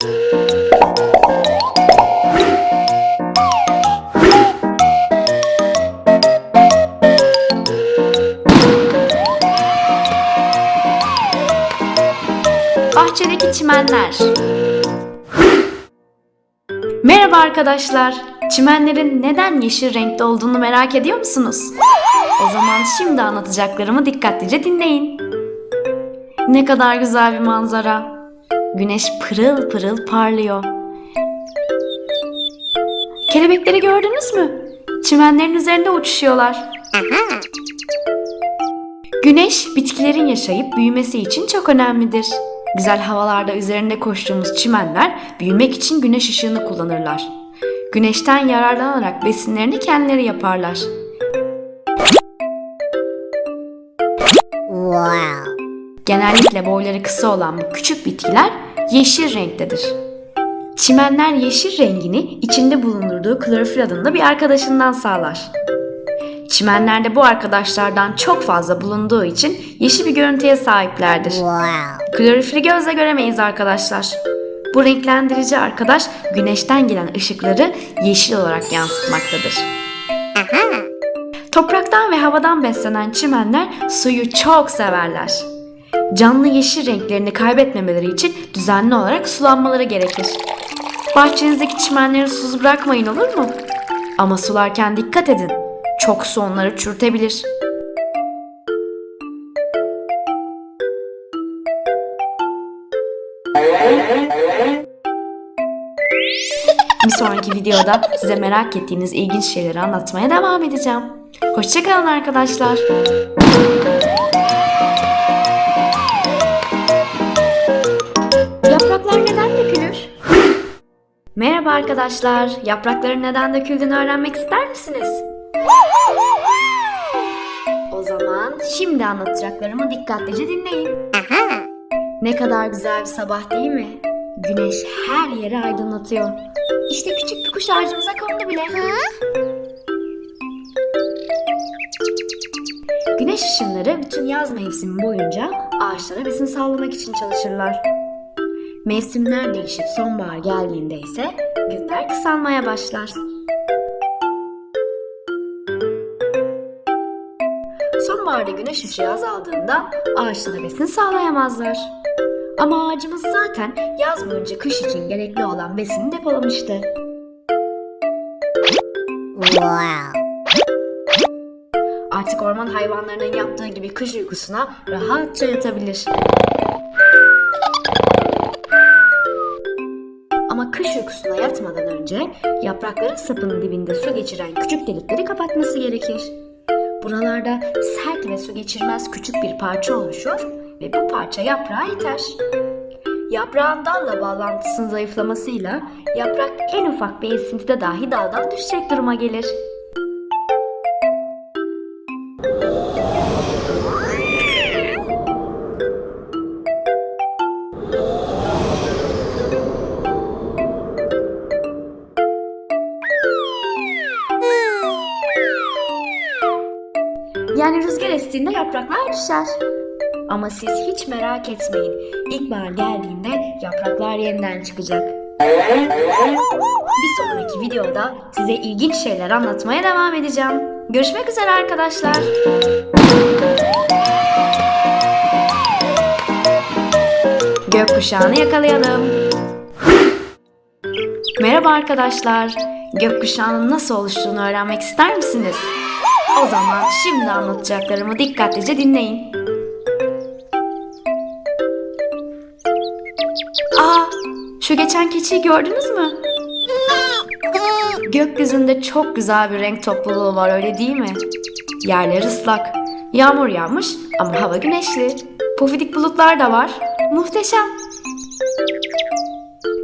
Bahçedeki çimenler. Merhaba arkadaşlar. Çimenlerin neden yeşil renkte olduğunu merak ediyor musunuz? O zaman şimdi anlatacaklarımı dikkatlice dinleyin. Ne kadar güzel bir manzara. Güneş pırıl pırıl parlıyor. Kelebekleri gördünüz mü? Çimenlerin üzerinde uçuşuyorlar. Güneş bitkilerin yaşayıp büyümesi için çok önemlidir. Güzel havalarda üzerinde koştuğumuz çimenler büyümek için güneş ışığını kullanırlar. Güneşten yararlanarak besinlerini kendileri yaparlar. Genellikle boyları kısa olan bu küçük bitkiler yeşil renktedir. Çimenler yeşil rengini içinde bulundurduğu klorofil adında bir arkadaşından sağlar. Çimenlerde bu arkadaşlardan çok fazla bulunduğu için yeşil bir görüntüye sahiplerdir. Wow. Klorofili gözle göremeyiz arkadaşlar. Bu renklendirici arkadaş güneşten gelen ışıkları yeşil olarak yansıtmaktadır. Topraktan ve havadan beslenen çimenler suyu çok severler. Canlı yeşil renklerini kaybetmemeleri için düzenli olarak sulanmaları gerekir. Bahçenizdeki çimenleri susuz bırakmayın olur mu? Ama sularken dikkat edin. Çok su onları çürütebilir. Bir sonraki videoda size merak ettiğiniz ilginç şeyleri anlatmaya devam edeceğim. Hoşçakalın arkadaşlar. Merhaba arkadaşlar. Yaprakların neden döküldüğünü öğrenmek ister misiniz? O zaman şimdi anlatacaklarımı dikkatlice dinleyin. Ne kadar güzel bir sabah değil mi? Güneş her yeri aydınlatıyor. İşte küçük bir kuş ağacımıza kondu bile. Güneş ışınları bütün yaz mevsimi boyunca ağaçlara besin sağlamak için çalışırlar. Mevsimler değişip sonbahar geldiğinde ise günler kısalmaya başlar. Sonbaharda güneş ışığı azaldığında ağaçlara besin sağlayamazlar. Ama ağacımız zaten yaz boyunca kış için gerekli olan besini depolamıştı. Wow. Artık orman hayvanlarının yaptığı gibi kış uykusuna rahatça yatabilir. Uykusuna yatmadan önce yaprakların sapının dibinde su geçiren küçük delikleri kapatması gerekir. Buralarda sert ve su geçirmez küçük bir parça oluşur ve bu parça yaprağa iter. Yaprağın dalla bağlantısının zayıflamasıyla yaprak en ufak bir esintide dahi daldan düşecek duruma gelir. Yapraklar düşer. Ama siz hiç merak etmeyin. İlkbahar geldiğinde yapraklar yeniden çıkacak. Bir sonraki videoda size ilginç şeyler anlatmaya devam edeceğim. Görüşmek üzere arkadaşlar. Gökkuşağını yakalayalım. Merhaba arkadaşlar. Gökkuşağının nasıl oluştuğunu öğrenmek ister misiniz? O zaman şimdi anlatacaklarımı dikkatlice dinleyin. Aa, şu geçen keçiyi gördünüz mü? Gökyüzünde çok güzel bir renk topluluğu var öyle değil mi? Yerler ıslak. Yağmur yağmış ama hava güneşli. Pufidik bulutlar da var. Muhteşem.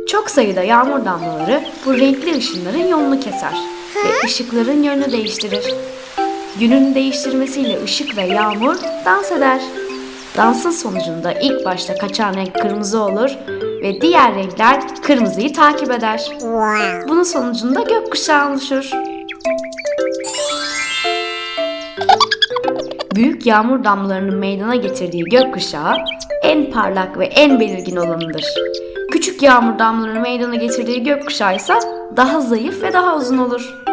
Çok sayıda yağmur damlaları bu renkli ışınların yolunu keser ve ışıkların yönünü değiştirir. Yönünü değiştirmesiyle ışık ve yağmur dans eder. Dansın sonucunda ilk başta kaçan renk kırmızı olur ve diğer renkler kırmızıyı takip eder. Bunun sonucunda gökkuşağı oluşur. Büyük yağmur damlalarının meydana getirdiği gökkuşağı en parlak ve en belirgin olanıdır. Küçük yağmur damlaları meydana getirdiği gökkuşağı ise daha zayıf ve daha uzun olur.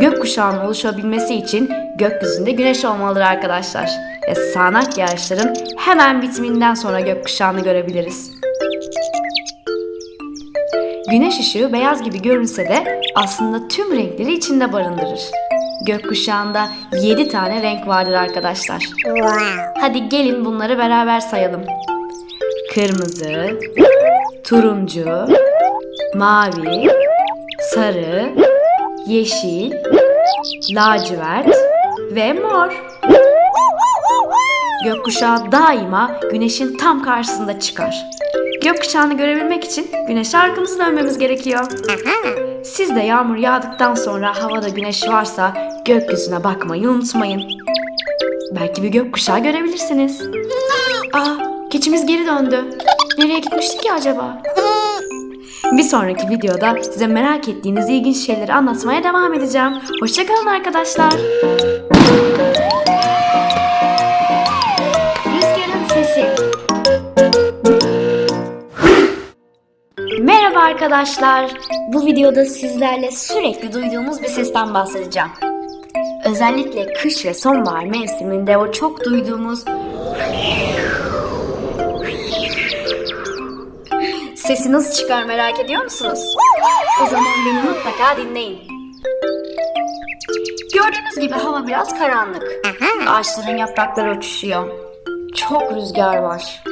Gökkuşağının oluşabilmesi için gökyüzünde güneş olmalıdır arkadaşlar. Ve sağanak yağışların hemen bitiminden sonra gökkuşağını görebiliriz. Güneş ışığı beyaz gibi görünse de aslında tüm renkleri içinde barındırır. Gökkuşağında 7 tane renk vardır arkadaşlar. Hadi gelin bunları beraber sayalım. Kırmızı, turuncu, mavi, sarı, yeşil, lacivert ve mor. Gökkuşağı daima güneşin tam karşısında çıkar. Gökkuşağını görebilmek için güneşe arkamızı dönmemiz gerekiyor. Siz de yağmur yağdıktan sonra havada güneş varsa gökyüzüne bakmayı unutmayın. Belki bir gökkuşağı görebilirsiniz. Aa, keçimiz geri döndü. Nereye gitmişti ki acaba? Bir sonraki videoda size merak ettiğiniz ilginç şeyleri anlatmaya devam edeceğim. Hoşçakalın arkadaşlar. Rüzgarın sesi. Merhaba arkadaşlar. Bu videoda sizlerle sürekli duyduğumuz bir sesten bahsedeceğim. Özellikle kış ve sonbahar mevsiminde o çok duyduğumuz Sesi nasıl çıkar merak ediyor musunuz? O zaman beni mutlaka dinleyin. Gördüğünüz gibi hava biraz karanlık. Ağaçların yaprakları uçuşuyor. Çok rüzgar var.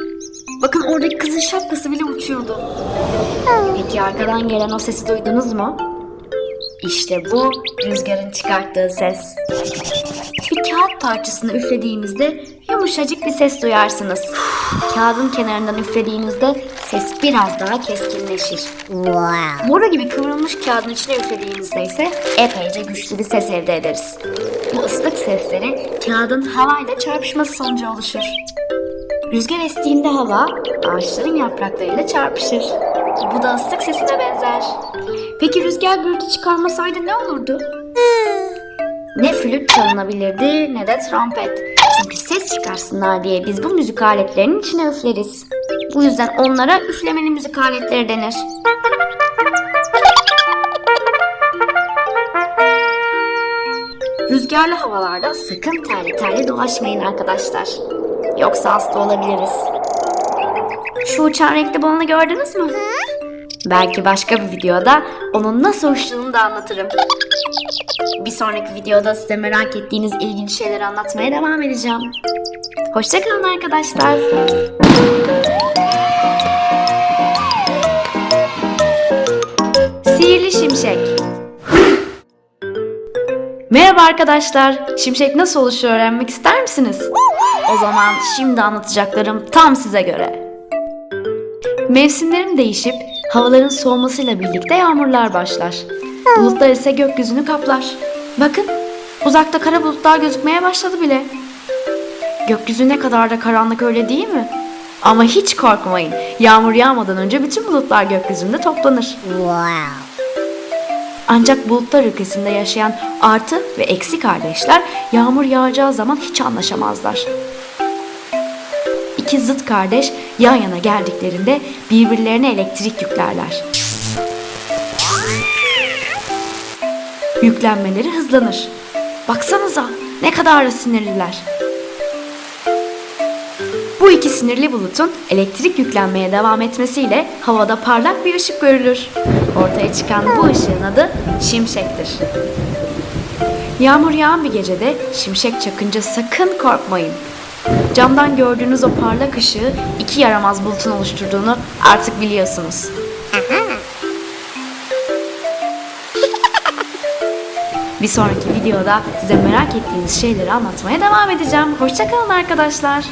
Bakın oradaki kızın şapkası bile uçuyordu. Peki arkadan gelen o sesi duydunuz mu? İşte bu rüzgarın çıkarttığı ses. Bir kağıt parçasını üflediğinizde yumuşacık bir ses duyarsınız. Kağıdın kenarından üflediğinizde ses biraz daha keskinleşir. Wow. Mora gibi kıvrılmış kağıdın içine üflediğinizde ise epeyce güçlü bir ses elde ederiz. Bu ıslık sesleri kağıdın havayla çarpışması sonucu oluşur. Rüzgar estiğinde hava ağaçların yapraklarıyla çarpışır. Bu da ıslık sesine benzer. Peki rüzgar gürültü çıkarmasaydı ne olurdu? Ne flüt çalınabilirdi ne de trompet. Çünkü ses çıkarsınlar diye biz bu müzik aletlerinin içine üfleriz. Bu yüzden onlara üflemeli müzik aletleri denir. Rüzgarlı havalarda sakın terli terli dolaşmayın arkadaşlar. Yoksa hasta olabiliriz. Şu uçan renkli balonu gördünüz mü? Belki başka bir videoda onun nasıl uçtuğunu da anlatırım. Bir sonraki videoda size merak ettiğiniz ilginç şeyleri anlatmaya devam edeceğim. Hoşçakalın arkadaşlar. Sihirli Şimşek Merhaba arkadaşlar. Şimşek nasıl oluşuyor öğrenmek ister misiniz? O zaman şimdi anlatacaklarım tam size göre. Mevsimlerin değişip havaların soğumasıyla birlikte yağmurlar başlar. Bulutlar ise gökyüzünü kaplar. Bakın uzakta kara bulutlar gözükmeye başladı bile. Gökyüzü ne kadar da karanlık öyle değil mi? Ama hiç korkmayın. Yağmur yağmadan önce bütün bulutlar gökyüzünde toplanır. Wow. Ancak bulutlar ülkesinde yaşayan artı ve eksi kardeşler yağmur yağacağı zaman hiç anlaşamazlar. İki zıt kardeş yan yana geldiklerinde birbirlerine elektrik yüklerler. Yüklenmeleri hızlanır. Baksanıza ne kadar da sinirliler. Bu iki sinirli bulutun elektrik yüklenmeye devam etmesiyle havada parlak bir ışık görülür. Ortaya çıkan bu ışığın adı şimşektir. Yağmur yağan bir gecede şimşek çakınca sakın korkmayın. Camdan gördüğünüz o parlak ışığı iki yaramaz bulutun oluşturduğunu artık biliyorsunuz. Bir sonraki videoda size merak ettiğiniz şeyleri anlatmaya devam edeceğim. Hoşçakalın arkadaşlar.